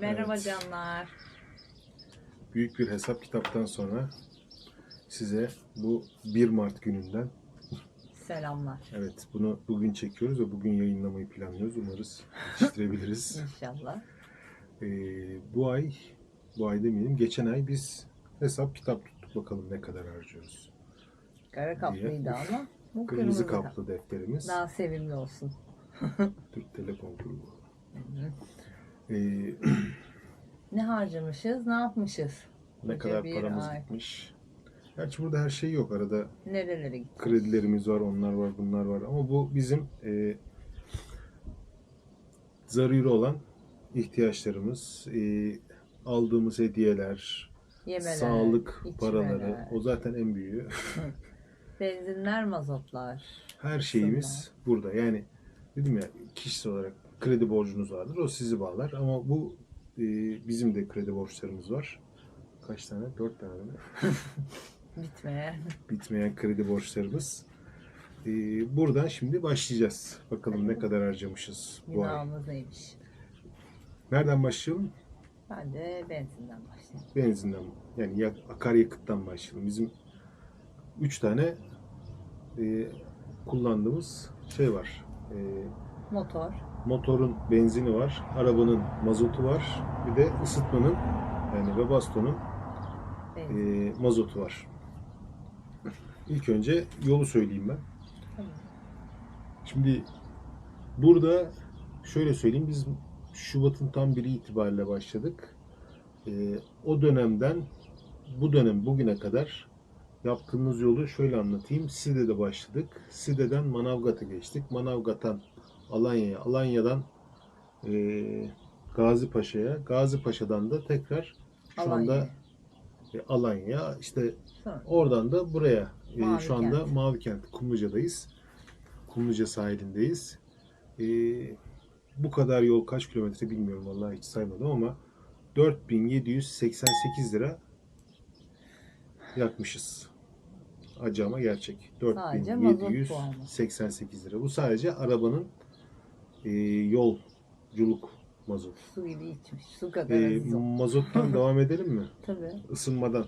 Merhaba Evet. canlar. Büyük bir hesap kitaptan sonra size bu 1 Mart gününden Selamlar. evet bunu bugün çekiyoruz ve bugün yayınlamayı planlıyoruz. Umarız yetiştirebiliriz. İnşallah. Ee, bu ay bu ay demeyelim geçen ay biz hesap kitap tuttuk bakalım ne kadar harcıyoruz. Kara kaplıydı ama. Bu Kırmızı kap- kaplı defterimiz. Daha sevimli olsun. Türk Telekom grubu. Ee, Ne harcamışız, ne yapmışız? ne Koca kadar bir paramız ay. gitmiş. Gerçi burada her şey yok. Arada Nerelere gittik? kredilerimiz var, onlar var, bunlar var. Ama bu bizim e, zaruri olan ihtiyaçlarımız, e, aldığımız hediyeler, Yemeler, sağlık içmeler, paraları. O zaten en büyüğü. benzinler, mazotlar. Her şeyimiz burada. Yani dedim ya kişisel olarak kredi borcunuz vardır. O sizi bağlar. Ama bu e, bizim de kredi borçlarımız var. Kaç tane? Dört tane mi? Bitmeye. bitmeyen kredi borçlarımız. Ee, buradan şimdi başlayacağız. Bakalım ne kadar harcamışız bu ay. Günahımız neymiş? Nereden başlayalım? Ben de benzinden başlayayım. Benzinden. Yani yak, akaryakıttan başlayalım. Bizim üç tane e, kullandığımız şey var. E, Motor. Motorun benzini var, arabanın mazotu var, bir de ısıtmanın yani Webasto'nun Benzin. e, mazotu var. İlk önce yolu söyleyeyim ben. Tamam. Şimdi burada şöyle söyleyeyim biz Şubat'ın tam biri itibariyle başladık. Ee, o dönemden bu dönem bugüne kadar yaptığımız yolu şöyle anlatayım. Side'de başladık. Side'den Manavgat'a geçtik. Manavgat'tan Alanya'ya, Alanya'dan ee, Gazi Paşa'ya, Gazi Paşa'dan da tekrar şu anda Alanya. e, Alanya, işte Sonra. Oradan da buraya. Ee, Mavi şu anda Kent. Mavi Kent, Kumluca'dayız. Kumluca sahilindeyiz. Ee, bu kadar yol kaç kilometre bilmiyorum vallahi hiç saymadım ama 4788 lira yakmışız. Acı ama gerçek. Sadece mazot 4788 lira. Bu sadece arabanın e, yolculuk mazot. Su gibi içmiş. Su kadar E, mazottan devam edelim mi? Tabii. Isınmadan.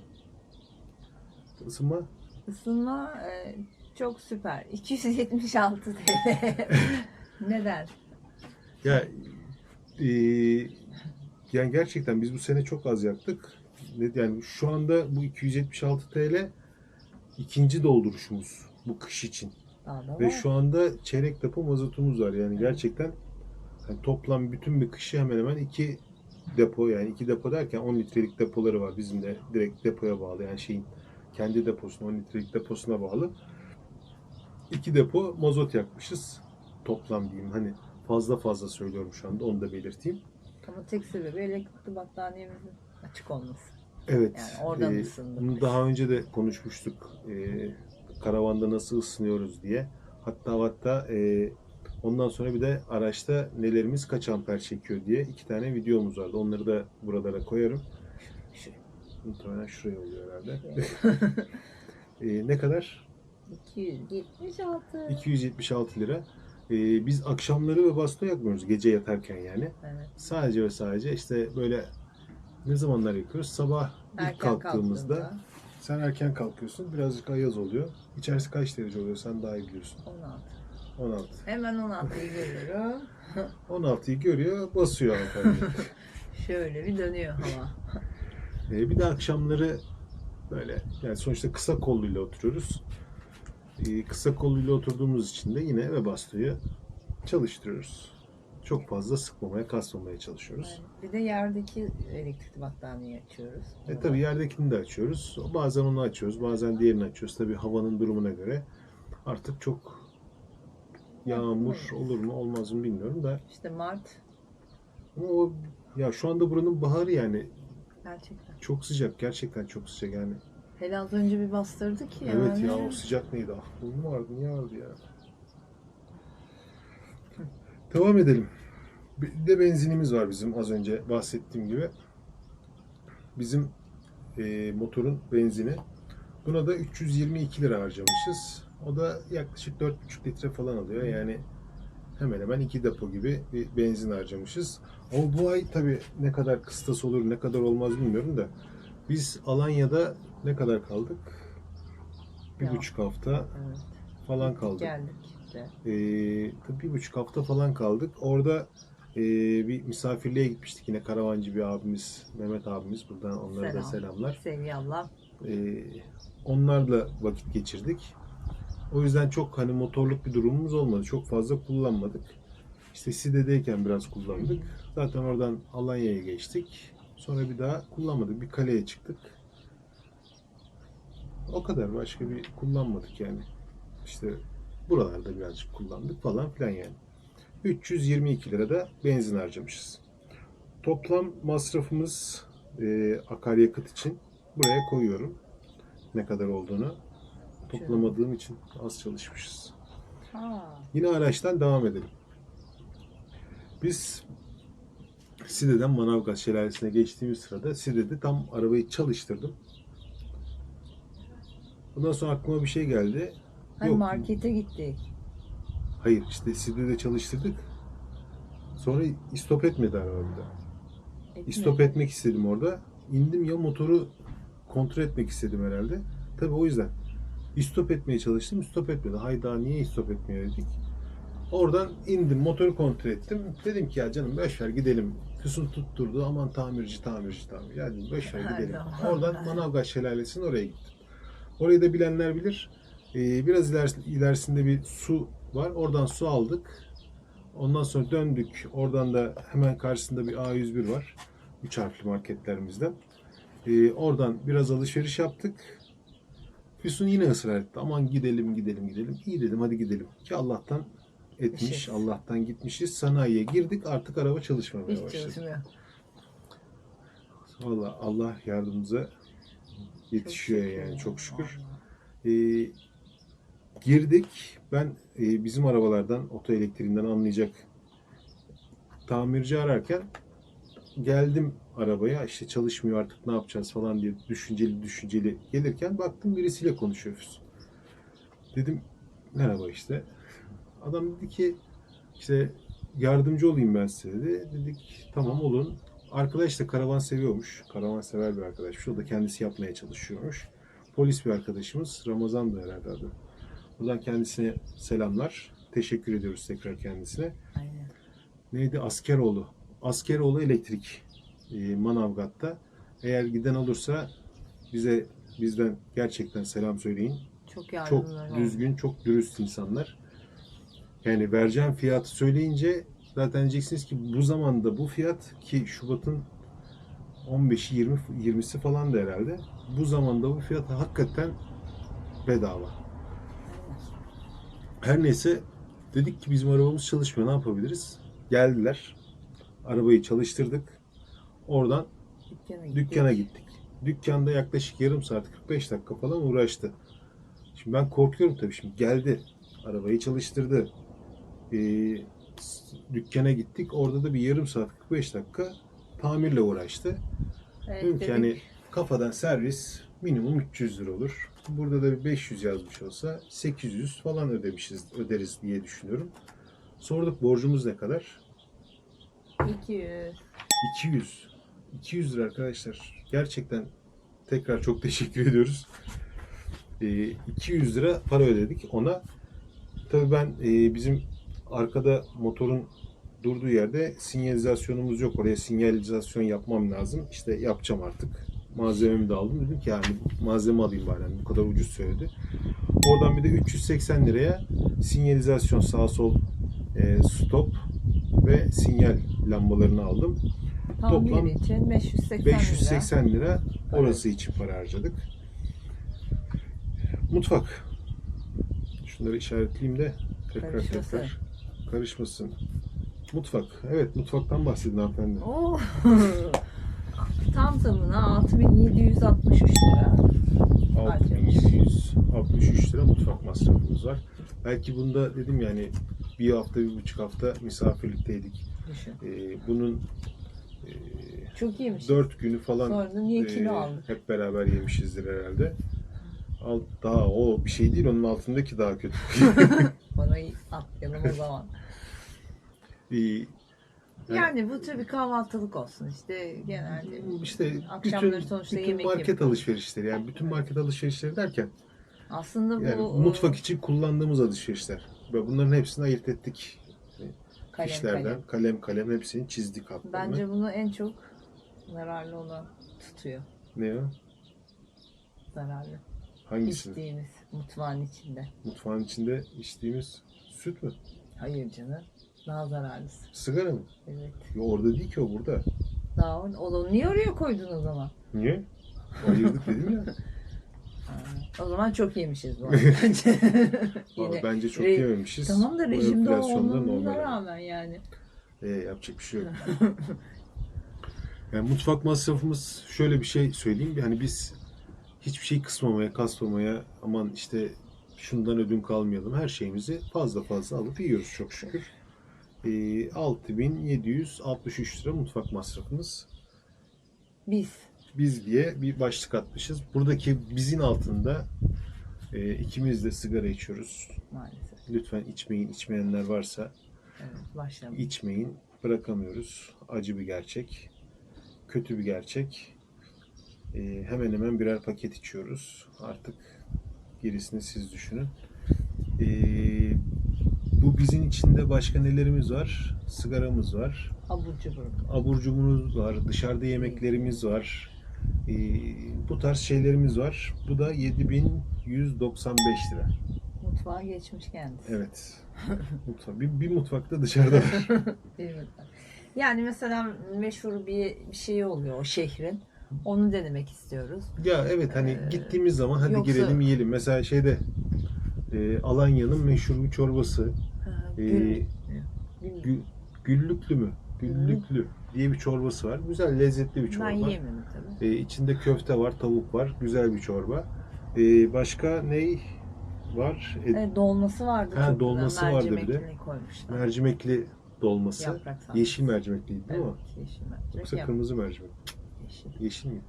Isınma Isınma e, çok süper. 276 TL. Neden? Ya e, yani gerçekten biz bu sene çok az yaktık. Ne- Yani şu anda bu 276 TL ikinci dolduruşumuz bu kış için. Da Ve var. şu anda çeyrek depo mazotumuz var. Yani gerçekten yani toplam bütün bir kışı hemen hemen iki depo yani iki depo derken 10 litrelik depoları var. Bizim de direkt depoya bağlı. Yani şeyin kendi deposuna 10 litrelik deposuna bağlı. İki depo mazot yakmışız. Toplam diyeyim. Hani fazla fazla söylüyorum şu anda onu da belirteyim. Ama tek sebebi elektrikli battaniyemizin açık olması. Evet. Yani oradan e, ısındık Bunu biz. daha önce de konuşmuştuk. E, karavanda nasıl ısınıyoruz diye. Hatta hatta e, ondan sonra bir de araçta nelerimiz kaç amper çekiyor diye iki tane videomuz vardı. Onları da buralara koyarım. Şu- Muhtemelen şuraya oluyor herhalde. E, ne kadar? 276. 276 lira. E, biz akşamları ve bastı yakmıyoruz gece yatarken yani. Evet. Sadece ve sadece işte böyle ne zamanlar yakıyoruz? Sabah ilk Erken kalktığımızda. kalktığımda Sen erken kalkıyorsun. Birazcık ayaz oluyor. İçerisi kaç derece oluyor? Sen daha iyi biliyorsun. 16. 16. Hemen 16'yı görüyorum. 16'yı görüyor, basıyor hanımefendi. Şöyle bir dönüyor hava. Ee, bir de akşamları böyle yani sonuçta kısa kolluyla oturuyoruz. Ee, kısa kolluyla oturduğumuz için de yine eve bastığı çalıştırıyoruz. Çok fazla sıkmamaya, kasmamaya çalışıyoruz. Bir de yerdeki elektrikli battaniyeyi açıyoruz. E tabi yerdekini de açıyoruz. Bazen onu açıyoruz, bazen diğerini açıyoruz. Tabi havanın durumuna göre artık çok yağmur olur mu olmaz mı bilmiyorum da İşte Mart ama o ya şu anda buranın baharı yani gerçekten. çok sıcak gerçekten çok sıcak yani. Hele az önce bir bastırdı ki yani. Evet ya o sıcak neydi? Ah bu mu vardı niye vardı ya? Devam edelim. Bir de benzinimiz var bizim az önce bahsettiğim gibi. Bizim e, motorun benzini. Buna da 322 lira harcamışız. O da yaklaşık 4,5 litre falan alıyor. Yani hemen hemen iki depo gibi bir benzin harcamışız. Ama bu ay tabii ne kadar kıstas olur ne kadar olmaz bilmiyorum da biz Alanya'da ne kadar kaldık? Bir Ya. buçuk hafta Evet. falan kaldık. Geldik. Ee, bir buçuk hafta falan kaldık. Orada e, bir misafirliğe gitmiştik. Yine karavancı bir abimiz, Mehmet abimiz. Buradan onlara da Selam. selamlar. Seviyallah. Ee, onlarla vakit geçirdik. O yüzden çok hani motorluk bir durumumuz olmadı. Çok fazla kullanmadık. İşte Side'deyken biraz kullandık. Zaten oradan Alanya'ya geçtik. Sonra bir daha kullanmadık. Bir kaleye çıktık. O kadar. Başka bir kullanmadık yani. İşte buralarda birazcık kullandık falan filan yani. 322 lira da benzin harcamışız. Toplam masrafımız e, akaryakıt için buraya koyuyorum. Ne kadar olduğunu. Toplamadığım için az çalışmışız. Ha. Yine araçtan devam edelim. Biz Side'den Manavgat Şelalesi'ne geçtiğimiz sırada Side'de tam arabayı çalıştırdım. Ondan sonra aklıma bir şey geldi. Hani Yok. markete gittik. Hayır işte Side'de çalıştırdık. Sonra istop etmedi araba bir daha. Etme. İstop etmek istedim orada. İndim ya motoru kontrol etmek istedim herhalde. Tabii o yüzden. İstop etmeye çalıştım. İstop etmedi. Hayda niye istop etmiyor dedik. Oradan indim. Motoru kontrol ettim. Dedim ki ya canım boş ver gidelim. Füsun tutturdu. Aman tamirci tamirci tamirci. Ya dedim boş ver gidelim. Oradan Manavgat Şelalesi'ne oraya gittim. Orayı da bilenler bilir. Ee, biraz ileris- ilerisinde bir su var. Oradan su aldık. Ondan sonra döndük. Oradan da hemen karşısında bir A101 var. Üç harfli marketlerimizden. Ee, oradan biraz alışveriş yaptık. Füsun yine ısrar etti. Aman gidelim gidelim gidelim. İyi dedim hadi gidelim. Ki Allah'tan etmiş. Gitmişiz. Allah'tan gitmişiz. Sanayiye girdik. Artık araba çalışmamaya Hiç başladı. çalışmıyor. Valla Allah yardımımıza yetişiyor şükür yani ya, çok şükür. Ee, girdik. Ben e, bizim arabalardan, oto elektriğinden anlayacak tamirci ararken geldim arabaya. işte çalışmıyor artık ne yapacağız falan diye düşünceli düşünceli gelirken baktım birisiyle konuşuyoruz. Dedim merhaba işte. Adam dedi ki işte yardımcı olayım ben size dedi. Dedik tamam olun. Arkadaş da karavan seviyormuş. Karavan sever bir arkadaşmış. O da kendisi yapmaya çalışıyormuş. Polis bir arkadaşımız. Ramazan da herhalde adı. Buradan kendisine selamlar. Teşekkür ediyoruz tekrar kendisine. Aynen. Neydi? Askeroğlu. Askeroğlu Elektrik e, Manavgat'ta. Eğer giden olursa bize bizden gerçekten selam söyleyin. Çok Çok yardımlar oldu. düzgün, çok dürüst insanlar. Yani vereceğim fiyatı söyleyince zaten diyeceksiniz ki bu zamanda bu fiyat ki Şubat'ın 15'i 20 20'si falan da herhalde. Bu zamanda bu fiyat hakikaten bedava. Her neyse dedik ki bizim arabamız çalışmıyor ne yapabiliriz? Geldiler. Arabayı çalıştırdık. Oradan Dükkana gittik. dükkana gittik. Dükkanda yaklaşık yarım saat 45 dakika falan uğraştı. Şimdi ben korkuyorum tabii şimdi geldi. Arabayı çalıştırdı. Ee, dükkana gittik. Orada da bir yarım saat 45 dakika tamirle uğraştı. Evet, Dedim ki hani kafadan servis minimum 300 lira olur. Burada da bir 500 yazmış olsa 800 falan ödemişiz öderiz diye düşünüyorum. Sorduk borcumuz ne kadar? 200. 200. 200 lira arkadaşlar. Gerçekten tekrar çok teşekkür ediyoruz. Ee, 200 lira para ödedik ona. Tabii ben e, bizim arkada motorun durduğu yerde sinyalizasyonumuz yok. Oraya sinyalizasyon yapmam lazım. İşte yapacağım artık. Malzememi de aldım. Dedim ki yani malzeme alayım bari. Yani bu kadar ucuz söyledi. Oradan bir de 380 liraya sinyalizasyon sağ sol e, stop ve sinyal lambalarını aldım. Tamir Toplam için 580 lira. 580 lira orası için para harcadık. Mutfak. Şunları işaretleyeyim de tekrar Karışmasın. tekrar karışmasın. Mutfak. Evet mutfaktan bahsedin hanımefendi. Oo. Tam tamına 6763 lira. 6763 lira mutfak masrafımız var. Belki bunda dedim yani bir hafta, bir buçuk hafta misafirlikteydik. Düşün. Ee, bunun e, Çok iyiymiş. 4 günü falan Sonra niye e, aldık? hep beraber yemişizdir herhalde. Al, daha o bir şey değil onun altındaki daha kötü. Bana atlayalım o zaman. Ee, Yani bu tabii kahvaltılık olsun işte genelde. işte Akşamları bütün, sonuçta bütün yemek market yapıyoruz. alışverişleri yani bütün market alışverişleri derken Aslında bu yani e, mutfak için kullandığımız alışverişler. Ve bunların hepsini ayırt ettik. kalem fişlerden. kalem. Kalem kalem hepsini çizdik hatlarını. Bence bunu en çok zararlı olan tutuyor. Ne o? Zararlı. Hangisi? İçtiğimiz mutfağın içinde. Mutfağın içinde içtiğimiz süt mü? Hayır canım. Daha zararlısı. Sigara mı? Evet. Yo, orada değil ki o burada. Daha or- Oğlum niye oraya koydun o zaman? Niye? Ayırdık dedim ya. Ha, O zaman çok yemişiz bu arada. Yine. bence çok re- yememişiz. Tamam da rejimde olmamıza rağmen yani. Ee, yapacak bir şey yok. Yani mutfak masrafımız şöyle bir şey söyleyeyim. Yani biz hiçbir şey kısmamaya, kasmamaya aman işte şundan ödün kalmayalım. Her şeyimizi fazla fazla alıp yiyoruz çok şükür. Ee, 6763 lira mutfak masrafımız. Biz. Biz diye bir başlık atmışız. Buradaki bizin altında e, ikimiz de sigara içiyoruz. Maalesef. Lütfen içmeyin. içmeyenler varsa Evet başlamış. içmeyin. Bırakamıyoruz. Acı bir gerçek. Kötü bir gerçek. Ee, hemen hemen birer paket içiyoruz. Artık gerisini siz düşünün. Ee, bu bizin içinde başka nelerimiz var? Sigaramız var. Abur cubur. Abur cuburumuz var. Dışarıda yemeklerimiz var. Ee, bu tarz şeylerimiz var. Bu da 7195 lira. Mutfağa geçmiş kendisi. Evet. Mutfak. Bir, bir mutfakta dışarıda var. Yani mesela meşhur bir, bir şey oluyor o şehrin. Onu denemek istiyoruz. Ya evet hani Ee, gittiğimiz zaman hadi yoksa- girelim yiyelim. Mesela şeyde e, Alanya'nın meşhur bir çorbası. E, Gül- gü- güllüklü mü? Güllüklü diye bir çorbası var. Güzel lezzetli bir ben çorba. yiyemedim tabii. E, içinde köfte var, tavuk var. Güzel bir çorba. E, başka ne var? E, dolması vardı. Ha, çok dolması güzel. vardı bir de. Mercimekli koymuşlar. mercimekli dolması. Yaprak sarması. Yeşil mercimekliydi değil mi? Evet, yeşil mercimek. Yoksa yap- kırmızı mercimek. yeşil. Yeşil mi?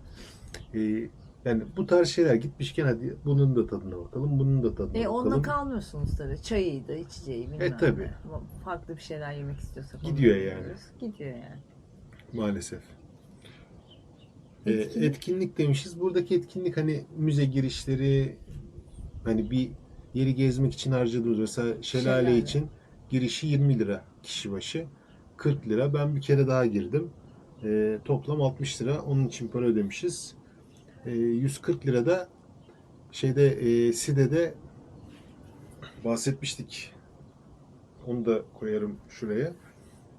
E, yani bu tarz şeyler gitmişken hadi bunun da tadına bakalım. Bunun da tadına E bakalım. onunla kalmıyorsunuz tabii. Çayıydı, içeceği bilmem E, tabii. ne. Farklı bir şeyler yemek istiyorsak Gidiyor yapıyoruz. Gidiyor yani. Maalesef. Ee, Etkinlik. etkinlik demişiz. Buradaki etkinlik hani müze girişleri hani bir yeri gezmek için harcadığımız mesela şelale, Şelale. için girişi 20 lira kişi başı. 40 lira. Ben bir kere daha girdim. Ee, toplam 60 lira. Onun için para ödemişiz. Ee, 140 lira da şeyde e, Side'de bahsetmiştik. Onu da koyarım şuraya.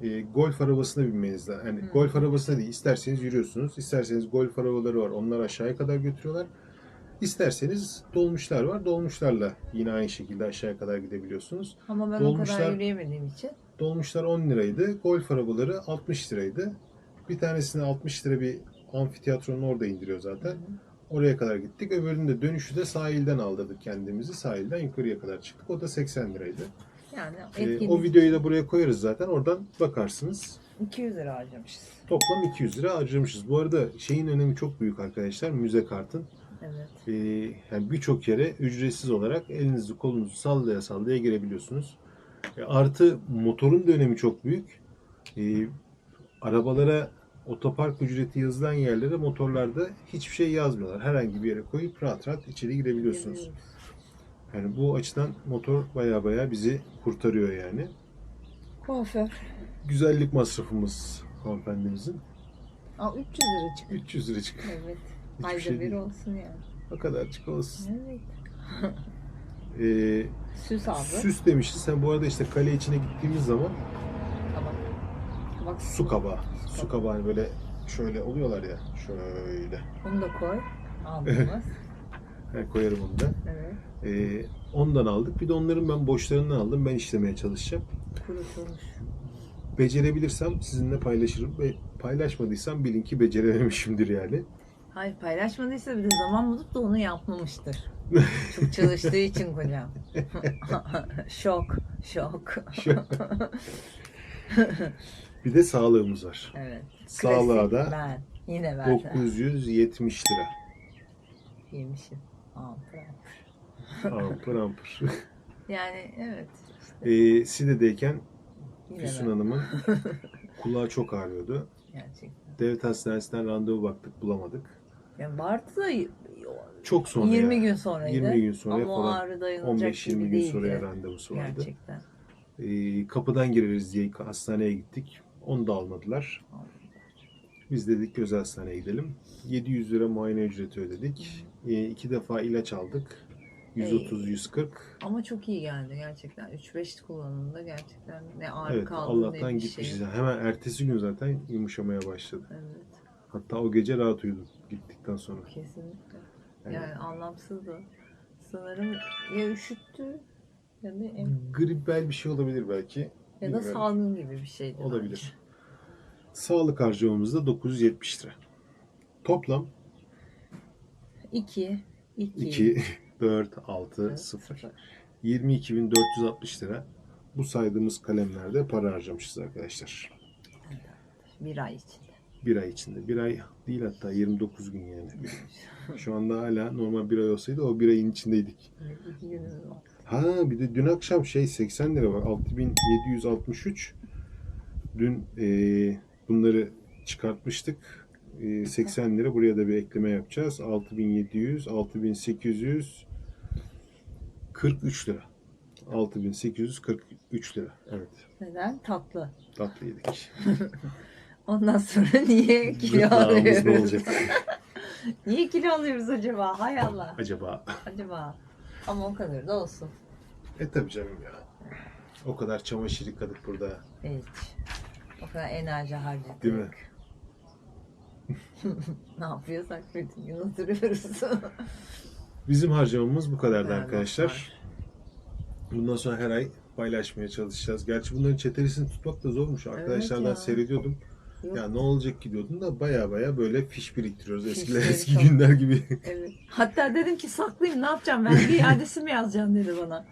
E, golf arabasına binmeniz lazım. Yani Hı. golf arabasına değil. isterseniz yürüyorsunuz. isterseniz golf arabaları var. Onlar aşağıya kadar götürüyorlar. İsterseniz dolmuşlar var. Dolmuşlarla yine aynı şekilde aşağıya kadar gidebiliyorsunuz. Ama ben o Dolmuşlar- kadar yürüyemediğim için Dolmuşlar 10 liraydı. Golf arabaları 60 liraydı. Bir tanesine 60 lira bir amfiteyatronun orada indiriyor zaten. Oraya kadar gittik. Öbürünün de dönüşü de sahilden aldırdık kendimizi. Sahilden yukarıya kadar çıktık. O da 80 liraydı. yani Ee, o videoyu da buraya koyarız zaten. Oradan bakarsınız. 200 lira harcamışız. Toplam 200 lira harcamışız. Bu arada şeyin önemi çok büyük arkadaşlar. Müze kartın. Evet. Ee, yani birçok yere ücretsiz olarak elinizi kolunuzu sallaya sallaya girebiliyorsunuz. E, artı motorun da önemi çok büyük. Ee, arabalara otopark ücreti yazılan yerlere motorlarda hiçbir şey yazmıyorlar. Herhangi bir yere koyup rahat rahat içeri girebiliyorsunuz. Yani bu açıdan motor baya baya bizi kurtarıyor yani. Kuaför. Güzellik masrafımız hanımefendimizin. Aa, 300 lira çıktı. 300 lira çıkıyor. Evet. Hiçbir Ayda şey bir değil. olsun yani. O kadarcık olsun. Evet. Ee, Süs aldı. süs demişiz. Sen bu arada işte kale içine gittiğimiz zaman. Bak su kabağı. Su kabağı hani böyle şöyle oluyorlar ya. Şöyle. Onu da koy. Almamız. Ben koyarım onu da. evet. Ee, ondan aldık. Bir de onların ben boşlarından aldım. Ben işlemeye çalışacağım. Kurutulmuş. Becerebilirsem sizinle paylaşırım. Ve paylaşmadıysam bilin ki becerememişimdir yani. Hayır paylaşmadıysa bir de zaman bulup da onu yapmamıştır. Çok çalıştığı için kocam. şok. Şok. Şu- bir de sağlığımız var. evet. Sağlığa Klasik da Ben. Yine ben. 970 lira. Yemişim. Ampır ampır. Ampır ampır. Yani evet. işte Ee, Side'deyken Yine Füsun ben. Hanım'ın kulağı çok ağrıyordu. Gerçekten. Devlet hastanesinden randevu baktık bulamadık. Yani vardı da Çok sonra 20 ya. gün sonraydı. 20 gün sonra Ama o falan ağrı dayanılacak 15-20 gibi gün değildi. sonra randevusu vardı. Gerçekten. Ee, kapıdan gireriz diye hastaneye gittik. Onu da almadılar. Biz dedik ki özel hastaneye gidelim. 700 lira muayene ücreti ödedik. Ee, iki defa ilaç aldık. 130-140. Ama çok iyi geldi gerçekten. 3-5 kullanımda gerçekten ne ağrı Evet kaldı Allah'tan ne bir gitmişiz. şey. Hemen ertesi gün zaten yumuşamaya başladı. Evet Hatta o gece rahat uyudum gittikten sonra. kesinlikle. Yani Yani anlamsızdı. Sanırım ya üşüttü ya da gribel bir şey olabilir belki. Ya da Bilmiyorum. salgın gibi bir şeydi. Olabilir. Sağlık harcamamız da 970 lira. Toplam 2 2 2, 4, 6, 0. 22.460 lira. Bu saydığımız kalemlerde para harcamışız arkadaşlar. bir ay içinde. Bir ay içinde. Bir ay değil hatta 29 gün yani. Şu anda hala normal bir ay olsaydı o bir ayın içindeydik. İki günümüz var. Ha bir de dün akşam şey 80 lira var. 6763. Dün e, bunları çıkartmıştık. E, 80 lira buraya da bir ekleme yapacağız. 6700, 6800 43 lira. 6843 lira. Evet. Neden? Tatlı. Tatlı yedik. Ondan sonra niye kilo ne alıyoruz? olacak Niye kilo alıyoruz acaba? Hay Allah. acaba? Acaba. Ama o kadar da olsun. E tabi canım ya. O kadar çamaşır yıkadık burada. Evet. O kadar enerji harcadık. Değil mi? ne yapıyorsak bütün gün oturuyoruz. Bizim harcamamız bu kadardı Değerli arkadaşlar. dostlar. Bundan sonra her ay paylaşmaya çalışacağız. Gerçi bunların çetelisini tutmak da zormuş. Arkadaşlardan ya. seyrediyordum. Yok. Ya ne olacak ki diyordum da baya baya böyle fiş biriktiriyoruz. Eskiler Fişleri eski çok- günler gibi. Evet. Hatta dedim ki saklayayım ne yapacağım ben bir iadesi mi yazacağım dedi bana.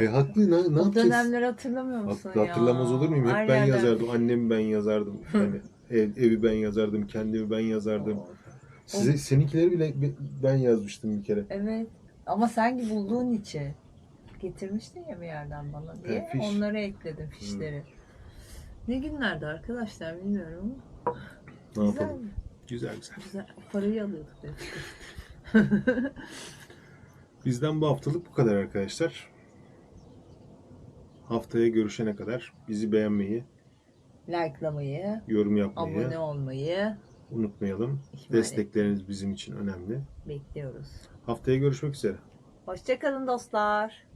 e, haklı ne, ne o yapacağız? dönemleri hatırlamıyor musun Hat- ya? hatırlamaz olur muyum? Hep Her ben yerden- yazardım. Annemi ben yazardım. Hani ev, evi ben yazardım. Kendimi ben yazardım. Size, seninkileri bile ben yazmıştım bir kere. Evet. Ama sen gibi bulduğun için getirmiştin ya bir yerden bana diye. Ha, fiş. Onları ekledim fişleri. Ne günlerdi arkadaşlar bilmiyorum. Ne Güzel. yapalım? Güzel güzel. Güzel. Parayı alıyorduk. Bizden bu haftalık bu kadar arkadaşlar. Haftaya görüşene kadar bizi beğenmeyi, Likelamayı, yorum yapmayı abone olmayı unutmayalım. ihmal Destekleriniz bizim için önemli. bekliyoruz. Haftaya görüşmek üzere. Hoşçakalın dostlar.